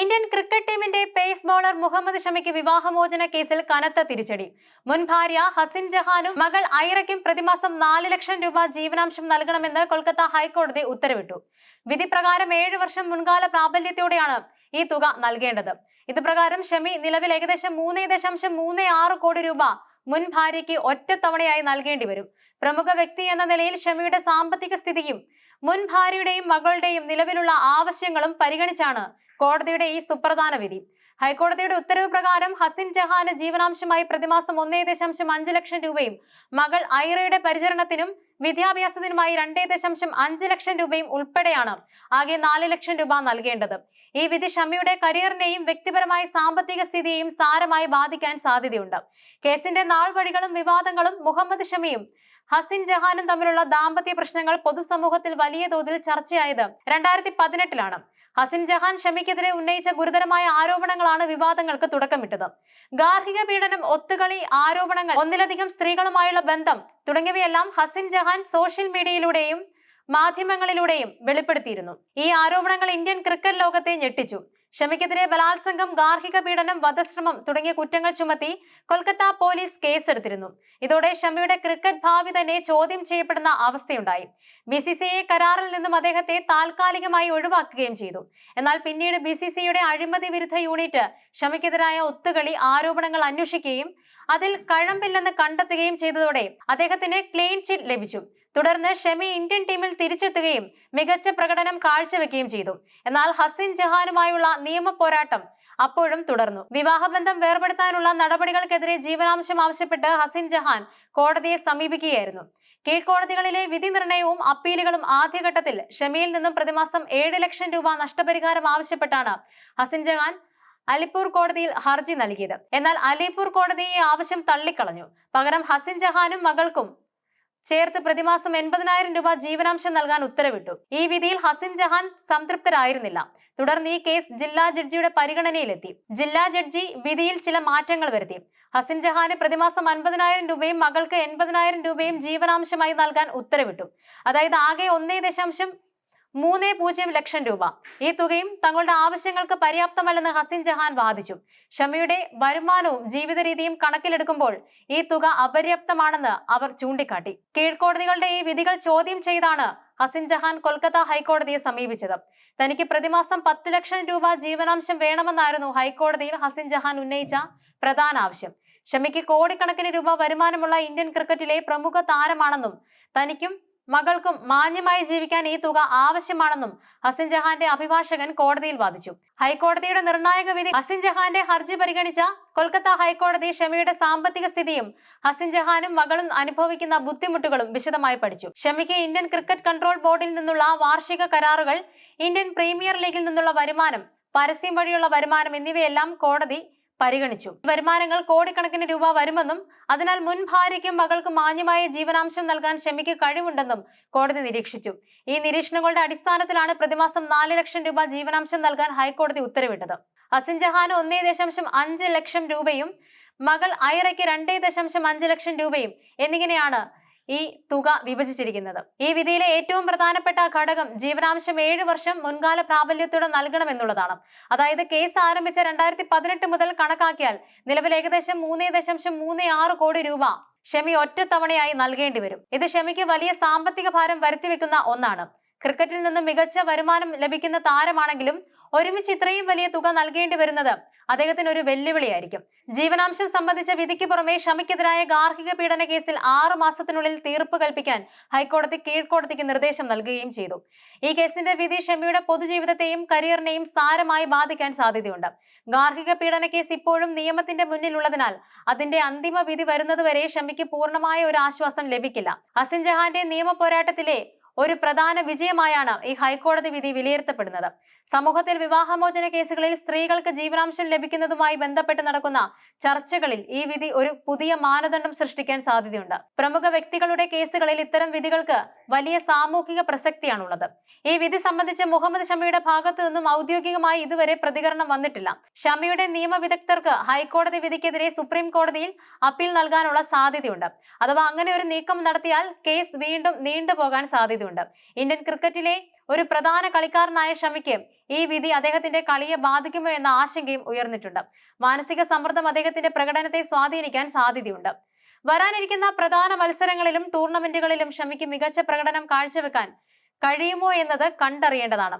Indian cricket ടീമിന്റെ pace bowler Muhammad ഷമിക്ക് വിവാഹമോചന കേസിൽ കനത്ത തിരിച്ചടി. മുൻ ഭാര്യ ഹസിൻ ജഹാനും മകൾ ഐറയ്ക്കും പ്രതിമാസം നാല് ലക്ഷം രൂപ ജീവനാംശം നൽകണമെന്ന് കൊൽക്കത്ത ഹൈക്കോടതി ഉത്തരവിട്ടു. വിധി പ്രകാരം ഏഴ് വർഷം മുൻകാല പ്രാബല്യത്തോടെയാണ് ഈ തുക നൽകേണ്ടത്. ഇതുപ്രകാരം ഷമി നിലവിൽ ഏകദേശം മൂന്ന് ദശാംശം മൂന്ന് ആറ് കോടി രൂപ മുൻ ഭാര്യയ്ക്ക് ഒറ്റത്തവണയായി നൽകേണ്ടി വരും. പ്രമുഖ വ്യക്തി എന്ന നിലയിൽ ഷമിയുടെ സാമ്പത്തിക സ്ഥിതിയും മുൻ ഭാര്യയുടെയും മകളുടെയും നിലവിലുള്ള ആവശ്യങ്ങളും പരിഗണിച്ചാണ് കോടതിയുടെ ഈ സുപ്രധാന വിധി. ഹൈക്കോടതിയുടെ ഉത്തരവ് പ്രകാരം ഹസിൻ ജഹാന് ജീവനാംശമായി പ്രതിമാസം ഒന്നേ ദശാംശം അഞ്ച് ലക്ഷം രൂപയും മകൾ ഐറയുടെ പരിചരണത്തിനും വിദ്യാഭ്യാസത്തിനുമായി രണ്ടേ ദശാംശം അഞ്ച് ലക്ഷം രൂപയും ഉൾപ്പെടെയാണ് ആകെ നാല് ലക്ഷം രൂപ നൽകേണ്ടത്. ഈ വിധി ഷമിയുടെ കരിയറിനെയും വ്യക്തിപരമായ സാമ്പത്തിക സ്ഥിതിയെയും സാരമായി ബാധിക്കാൻ സാധ്യതയുണ്ട്. കേസിന്റെ നാൾ വഴികളും വിവാദങ്ങളും മുഹമ്മദ് ഷമിയും ഹസിൻ ജഹാനും തമ്മിലുള്ള ദാമ്പത്യ പ്രശ്നങ്ങൾ പൊതുസമൂഹത്തിൽ വലിയ തോതിൽ ചർച്ചയായത് രണ്ടായിരത്തി പതിനെട്ടിലാണ്. ഹസിൻ ജഹാൻ ഷമിക്കെതിരെ ഉന്നയിച്ച ഗുരുതരമായ ആരോപണങ്ങളാണ് വിവാദങ്ങൾക്ക് തുടക്കമിട്ടത്. ഗാർഹിക പീഡനം ഒത്തുകളി ആരോപണങ്ങൾ ഒന്നിലധികം സ്ത്രീകളുമായുള്ള ബന്ധം തുടങ്ങിയവയെല്ലാം ഹസിം ജഹാൻ സോഷ്യൽ മീഡിയയിലൂടെയും മാധ്യമങ്ങളിലൂടെയും വെളിപ്പെടുത്തിയിരുന്നു. ഈ ആരോപണങ്ങൾ ഇന്ത്യൻ ക്രിക്കറ്റ് ലോകത്തെ ഞെട്ടിച്ചു. ഷമിക്കെതിരെ ബലാത്സംഗം ഗാർഹിക പീഡനം വധശ്രമം തുടങ്ങിയ കുറ്റങ്ങൾ ചുമത്തി കൊൽക്കത്ത പോലീസ് കേസെടുത്തിരുന്നു. ഇതോടെ ഷമിയുടെ ക്രിക്കറ്റ് ഭാവി തന്നെ ചോദ്യം ചെയ്യപ്പെടുന്ന അവസ്ഥയുണ്ടായി. ബി സി സി കരാറിൽ നിന്നും അദ്ദേഹത്തെ താൽക്കാലികമായി ഒഴിവാക്കുകയും ചെയ്തു. എന്നാൽ പിന്നീട് ബി സി സിയുടെ അഴിമതി വിരുദ്ധ യൂണിറ്റ് ഷമിക്കെതിരായ ഒത്തുകളി ആരോപണങ്ങൾ അന്വേഷിക്കുകയും അതിൽ കഴമ്പില്ലെന്ന് കണ്ടെത്തുകയും ചെയ്തതോടെ അദ്ദേഹത്തിന് ക്ലീൻ ചിറ്റ് ലഭിച്ചു. തുടർന്ന് ഷമി ഇന്ത്യൻ ടീമിൽ തിരിച്ചെത്തുകയും മികച്ച പ്രകടനം കാഴ്ചവെക്കുകയും ചെയ്തു. എന്നാൽ ഹസിൻ ജഹാനുമായുള്ള നിയമ പോരാട്ടം അപ്പോഴും തുടർന്നു. വിവാഹബന്ധം വേർപെടുത്താനുള്ള നടപടികൾക്കെതിരെ ജീവനാംശം ആവശ്യപ്പെട്ട് ഹസിൻ ജഹാൻ കോടതിയെ സമീപിക്കുകയായിരുന്നു. കീഴ്ക്കോടതികളിലെ വിധി നിർണയവും അപ്പീലുകളും ആദ്യഘട്ടത്തിൽ ഷമിയിൽ നിന്നും പ്രതിമാസം ഏഴ് ലക്ഷം രൂപ നഷ്ടപരിഹാരം ആവശ്യപ്പെട്ടാണ് ഹസിൻ ജഹാൻ അലിപ്പൂർ കോടതിയിൽ ഹർജി നൽകിയത്. എന്നാൽ അലിപ്പൂർ കോടതി ഈ ആവശ്യം തള്ളിക്കളഞ്ഞു. പകരം ഹസിൻ ജഹാനും മകൾക്കും ചേർത്ത് പ്രതിമാസം എൺപതിനായിരം രൂപ ജീവനാംശം നൽകാൻ ഉത്തരവിട്ടു. ഈ വിധിയിൽ ഹസിൻ ജഹാൻ സംതൃപ്തരായിരുന്നില്ല. തുടർന്ന് ഈ കേസ് ജില്ലാ ജഡ്ജിയുടെ പരിഗണനയിലെത്തി. ജില്ലാ ജഡ്ജി വിധിയിൽ ചില മാറ്റങ്ങൾ വരുത്തി. ഹസിൻ ജഹാന് പ്രതിമാസം അൻപതിനായിരം രൂപയും മകൾക്ക് എൺപതിനായിരം രൂപയും ജീവനാംശമായി നൽകാൻ ഉത്തരവിട്ടു. അതായത് ആകെ ഒന്നേ ദശാംശം മൂന്ന് പൂജ്യം ലക്ഷം രൂപ. ഈ തുകയും തങ്ങളുടെ ആവശ്യങ്ങൾക്ക് പര്യാപ്തമല്ലെന്ന് ഹസിൻ ജഹാൻ വാദിച്ചു. ഷമിയുടെ വരുമാനവും ജീവിത രീതിയും കണക്കിലെടുക്കുമ്പോൾ ഈ തുക അപര്യാപ്തമാണെന്ന് അവർ ചൂണ്ടിക്കാട്ടി. കീഴ്ക്കോടതികളുടെ ഈ വിധികൾ ചോദ്യം ചെയ്താണ് ഹസിൻ ജഹാൻ കൊൽക്കത്ത ഹൈക്കോടതിയെ സമീപിച്ചത്. തനിക്ക് പ്രതിമാസം പത്ത് ലക്ഷം രൂപ ജീവനാംശം വേണമെന്നായിരുന്നു ഹൈക്കോടതിയിൽ ഹസിൻ ജഹാൻ ഉന്നയിച്ച പ്രധാന ആവശ്യം. ഷമിക്ക് കോടിക്കണക്കിന് രൂപ വരുമാനമുള്ള ഇന്ത്യൻ ക്രിക്കറ്റിലെ പ്രമുഖ താരമാണെന്നും തനിക്കും മകൾക്കും മാന്യമായി ജീവിക്കാൻ ഈ തുക ആവശ്യമാണെന്നും ഹസിൻ ജഹാന്റെ അഭിഭാഷകൻ കോടതിയിൽ വാദിച്ചു. ഹൈക്കോടതിയുടെ നിർണായക വിധി ഹസിൻ ജഹാന്റെ ഹർജി പരിഗണിച്ച കൊൽക്കത്ത ഹൈക്കോടതി ഷമിയുടെ സാമ്പത്തിക സ്ഥിതിയും ഹസിൻ ജഹാനും മകളും അനുഭവിക്കുന്ന ബുദ്ധിമുട്ടുകളും വിശദമായി പഠിച്ചു. ഷമിക്ക് ഇന്ത്യൻ ക്രിക്കറ്റ് കൺട്രോൾ ബോർഡിൽ നിന്നുള്ള വാർഷിക കരാറുകൾ ഇന്ത്യൻ പ്രീമിയർ ലീഗിൽ നിന്നുള്ള വരുമാനം പരസ്യം വഴിയുള്ള വരുമാനം എന്നിവയെല്ലാം കോടതി പരിഗണിച്ചു. വരുമാനങ്ങൾ കോടിക്കണക്കിന് രൂപ വരുമെന്നും അതിനാൽ മുൻ ഭാര്യയ്ക്കും മകൾക്കും മാന്യമായ ജീവനാംശം നൽകാൻ ഷമിക്ക് കഴിവുണ്ടെന്നും കോടതി നിരീക്ഷിച്ചു. ഈ നിരീക്ഷണങ്ങളുടെ അടിസ്ഥാനത്തിലാണ് പ്രതിമാസം നാല് ലക്ഷം രൂപ ജീവനാംശം നൽകാൻ ഹൈക്കോടതി ഉത്തരവിട്ടത്. അസിൻ ജഹാന് ഒന്നേ ദശാംശം അഞ്ച് ലക്ഷം രൂപയും മകൾ ഐറയ്ക്ക് രണ്ടേ ദശാംശം അഞ്ച് ലക്ഷം രൂപയും എന്നിങ്ങനെയാണ് ഈ തുക വിഭജിച്ചിരിക്കുന്നത്. ഈ വിധിയിലെ ഏറ്റവും പ്രധാനപ്പെട്ട ഘടകം ജീവനാംശം ഏഴ് വർഷം മുൻകാല പ്രാബല്യത്തോടെ നൽകണമെന്നുള്ളതാണ്. അതായത് കേസ് ആരംഭിച്ച രണ്ടായിരത്തി പതിനെട്ട് മുതൽ കണക്കാക്കിയാൽ നിലവിൽ ഏകദേശം മൂന്നേ ദശാംശം മൂന്ന് ആറ് കോടി രൂപ ഷമി ഒറ്റത്തവണയായി നൽകേണ്ടി വരും. ഇത് ഷമിക്ക് വലിയ സാമ്പത്തിക ഭാരം വരുത്തിവെക്കുന്ന ഒന്നാണ്. ക്രിക്കറ്റിൽ നിന്നും മികച്ച വരുമാനം ലഭിക്കുന്ന താരമാണെങ്കിലും ഒരുമിച്ച് ഇത്രയും വലിയ തുക നൽകേണ്ടി വരുന്നത് അദ്ദേഹത്തിന് ഒരു വെല്ലുവിളിയായിരിക്കും. ജീവനാംശം സംബന്ധിച്ച വിധിക്ക് പുറമെ ഷമിക്കെതിരായ ഗാർഹിക പീഡന കേസിൽ ആറു മാസത്തിനുള്ളിൽ തീർപ്പ് കൽപ്പിക്കാൻ ഹൈക്കോടതി കീഴ്ക്കോടതിക്ക് നിർദ്ദേശം നൽകുകയും ചെയ്തു. ഈ കേസിന്റെ വിധി ഷമിയുടെ പൊതുജീവിതത്തെയും കരിയറിനെയും സാരമായി ബാധിക്കാൻ സാധ്യതയുണ്ട്. ഗാർഹിക പീഡന കേസ് ഇപ്പോഴും നിയമത്തിന്റെ മുന്നിലുള്ളതിനാൽ അതിന്റെ അന്തിമ വിധി വരുന്നതുവരെ ഷമിക്ക് പൂർണമായ ഒരു ആശ്വാസം ലഭിക്കില്ല. ഹസിൻ ജഹാന്റെ നിയമ പോരാട്ടത്തിലെ ഒരു പ്രധാന വിജയമായാണ് ഈ ഹൈക്കോടതി വിധി വിലയിരുത്തപ്പെടുന്നത്. സമൂഹത്തിൽ വിവാഹമോചന കേസുകളിൽ സ്ത്രീകൾക്ക് ജീവനാംശം ലഭിക്കുന്നതുമായി ബന്ധപ്പെട്ട് നടക്കുന്ന ചർച്ചകളിൽ ഈ വിധി ഒരു പുതിയ മാനദണ്ഡം സൃഷ്ടിക്കാൻ സാധ്യതയുണ്ട്. പ്രമുഖ വ്യക്തികളുടെ കേസുകളിൽ ഇത്തരം വിധികൾക്ക് വലിയ സാമൂഹിക പ്രസക്തിയാണുള്ളത്. ഈ വിധി സംബന്ധിച്ച് മുഹമ്മദ് ഷമിയുടെ ഭാഗത്തു നിന്നും ഔദ്യോഗികമായി ഇതുവരെ പ്രതികരണം വന്നിട്ടില്ല. ഷമിയുടെ നിയമവിദഗ്ധർക്ക് ഹൈക്കോടതി വിധിക്കെതിരെ സുപ്രീം കോടതിയിൽ അപ്പീൽ നൽകാനുള്ള സാധ്യതയുണ്ട്. അഥവാ അങ്ങനെ ഒരു നീക്കം നടത്തിയാൽ കേസ് വീണ്ടും നീണ്ടുപോകാൻ സാധ്യതയുണ്ട്. സാധ്യതയുണ്ട്. ഇന്ത്യൻ ക്രിക്കറ്റിലെ ഒരു പ്രധാന കളിക്കാരനായ ഷമിക്ക് ഈ വിധി അദ്ദേഹത്തിന്റെ കളിയെ ബാധിക്കുമോ എന്ന ആശങ്കയും ഉയർന്നിട്ടുണ്ട്. മാനസിക സമ്മർദ്ദം അദ്ദേഹത്തിന്റെ പ്രകടനത്തെ സ്വാധീനിക്കാൻ സാധ്യതയുണ്ട്. വരാനിരിക്കുന്ന പ്രധാന മത്സരങ്ങളിലും ടൂർണമെന്റുകളിലും ഷമിക്ക് മികച്ച പ്രകടനം കാഴ്ചവെക്കാൻ കഴിയുമോ എന്നത് കണ്ടറിയേണ്ടതാണ്.